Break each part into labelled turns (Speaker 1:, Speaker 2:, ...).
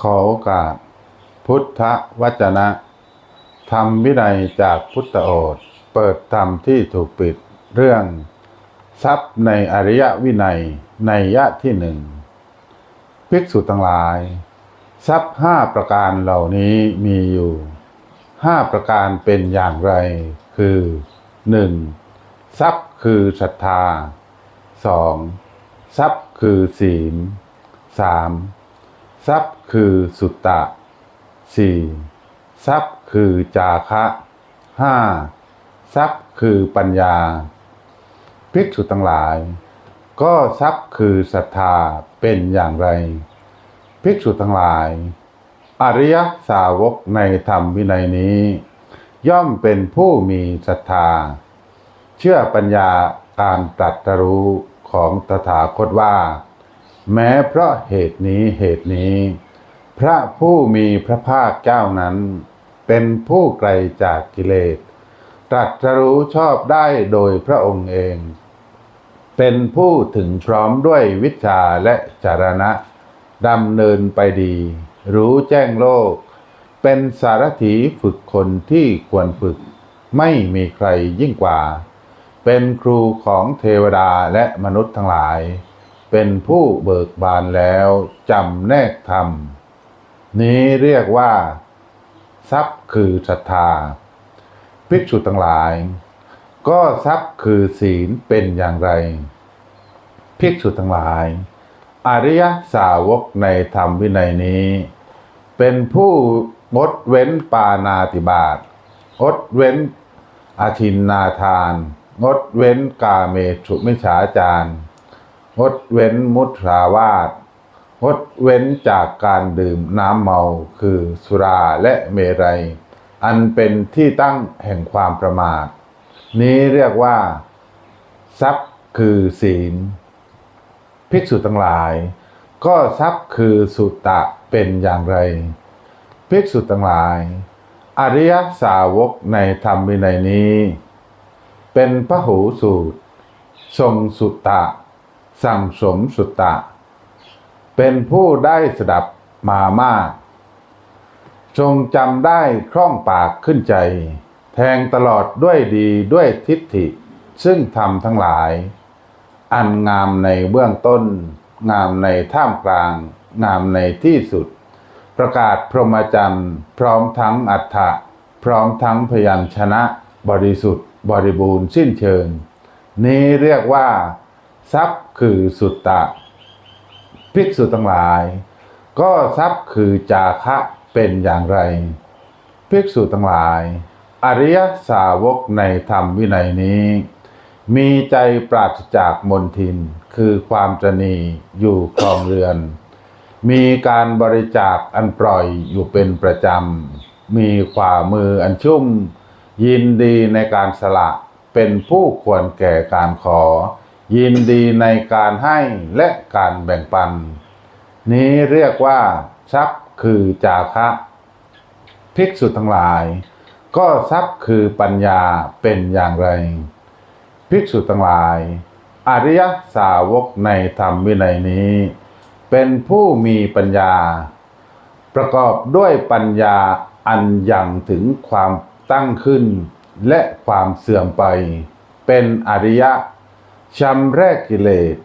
Speaker 1: ขอโอกาส พุทธวจนะธรรมวินัยจากพุทธโอษฐเปิดธรรมที่ถูกปิดเรื่อง ทรัพย์ในอริยวินัยในยะที่หนึ่งภิกษุทั้งหลาย ทรัพย์ห้าประการเหล่านี้มีอยู่ห้าประการเป็นอย่างไร คือหนึ่งทรัพย์คือศรัทธาสองทรัพย์คือศีลสาม ทรัพย์คือสุตตะสี่ทรัพย์คือจาคะห้าทรัพย์คือปัญญา ภิกษุทั้งหลาย ก็ทรัพย์คือศรัทธาเป็นอย่างไร ภิกษุทั้งหลาย อริยสาวกในธรรมวินัยนี้ ย่อมเป็นผู้มีศรัทธา เชื่อปัญญาการตรัสรู้ของตถาคตว่า แม้เพราะเหตุนี้เหตุนี้ พระผู้มีพระภาคเจ้านั้น เป็นผู้ไกลจากกิเลส ตรัสรู้ชอบได้โดยพระองค์เอง เป็นผู้ถึงพร้อมด้วยวิชาและจารณะดำเนินไปดี รู้แจ้งโลก เป็นสารถีฝึกคนที่ควรฝึก ไม่มีใครยิ่งกว่า เป็นครูของเทวดาและมนุษย์ทั้งหลาย เป็นผู้เบิกบานแล้วจำแนกธรรม นี้เรียกว่า ทรัพย์คือศรัทธา ภิกษุทั้งหลาย ก็ทรัพย์คือศีลเป็นอย่างไร ภิกษุทั้งหลาย อริยสาวกในธรรมวินัยนี้ เป็นผู้งดเว้นปานาติบาตงดเว้นอาทินนาทาน งดเว้นกาเมสุมิฉาจาร งดเว้นมุทราวาทงดเว้นจากการดื่มน้ำเมาคือสุราและเมรัย อันเป็นที่ตั้งแห่งความประมาท นี้เรียกว่าทรัพย์คือศีล ภิกษุทั้งหลาย ก็ทรัพย์คือสุตตะเป็นอย่างไร ภิกษุทั้งหลาย อริยสาวกในธรรมวินัยนี้ เป็นพระหูสูตร ทรงสุตตะ สั่งสมสุตตะ เป็นผู้ได้สดับมามาก ทรงจำได้คล่องปากขึ้นใจ แทงตลอดด้วยดีด้วยทิฏฐิ ซึ่งทำทั้งหลาย อันงามในเบื้องต้น งามในท่ามกลาง งามในที่สุด ประกาศพรหมจรรย์ พร้อมทั้งอัฏฐะพร้อมทั้งพยัญชนะ บริสุทธิ์ บริบูรณ์สิ้นเชิง นี้เรียกว่า ทรัพย์คือสุตตะ ภิกษุทั้งหลาย ก็ทรัพย์คือจาคะเป็นอย่างไร ภิกษุทั้งหลาย อริยสาวกในธรรมวินัยนี้ มีใจปราศจากมนทิน คือความตรณีอยู่ครองเรือน มีการบริจาคอันปล่อยอยู่เป็นประจำ มีขวามืออันชุ่ม ยินดีในการสละเป็นผู้ควรแก่การขอ ยินดีในการให้และการแบ่งปัน นี้เรียกว่า ทรัพย์คือจาคะ ภิกษุทั้งหลาย ก็ทรัพย์คือปัญญาเป็นอย่างไร ภิกษุทั้งหลาย อริยสาวกในธรรมวินัยนี้ เป็นผู้มีปัญญา ประกอบด้วยปัญญาอันยังถึงความตั้งขึ้น และความเสื่อมไป เป็นอริยะ ชำแรกกิเลส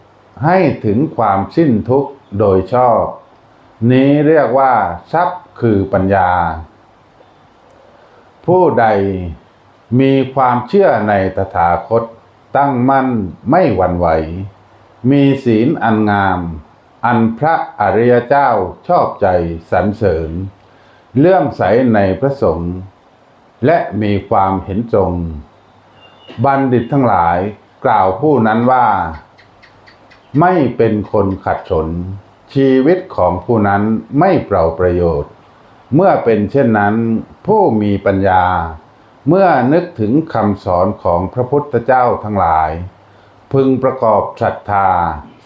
Speaker 1: ให้ถึงความสิ้นทุกข์โดยชอบ นี้เรียกว่า ทรัพย์คือปัญญา ผู้ใดมีความเชื่อในตถาคตตั้งมั่นไม่หวั่นไหว มีศีลอันงาม อันพระอริยเจ้าชอบใจสรรเสริญ เลื่อมใสในพระสงฆ์และมีความเห็นทรง บัณฑิตทั้งหลาย กล่าวผู้นั้นว่า ไม่เป็นคนขัดสน ชีวิตของผู้นั้นไม่เปล่าประโยชน์ เมื่อเป็นเช่นนั้น ผู้มีปัญญา เมื่อนึกถึงคำสอนของพระพุทธเจ้าทั้งหลาย พึงประกอบศรัทธา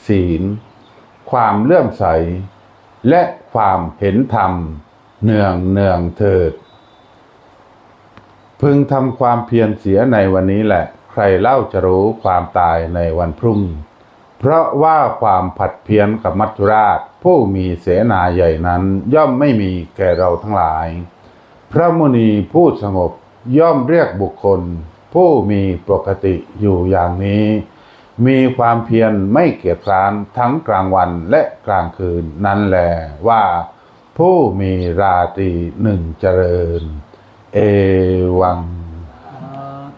Speaker 1: ศีล ความเลื่อมใส และความเห็นธรรม เนืองเนืองเถิด พึงทำความเพียรเสียในวันนี้แหละ ใครเล่าจะรู้ความตายในวันพรุ่ง เพราะว่าความผัดเพี้ยนกับมัจจุราช ผู้มีเสนาใหญ่นั้นย่อมไม่มีแก่เราทั้งหลาย พระมุนีผู้สงบย่อมเรียกบุคคล ผู้มีปกติอยู่อย่างนี้ มีความเพียรไม่เกียจคร้านทั้งกลางวันและกลางคืนนั้นแลว่าผู้มีราตรีหนึ่งเจริญ เอวัง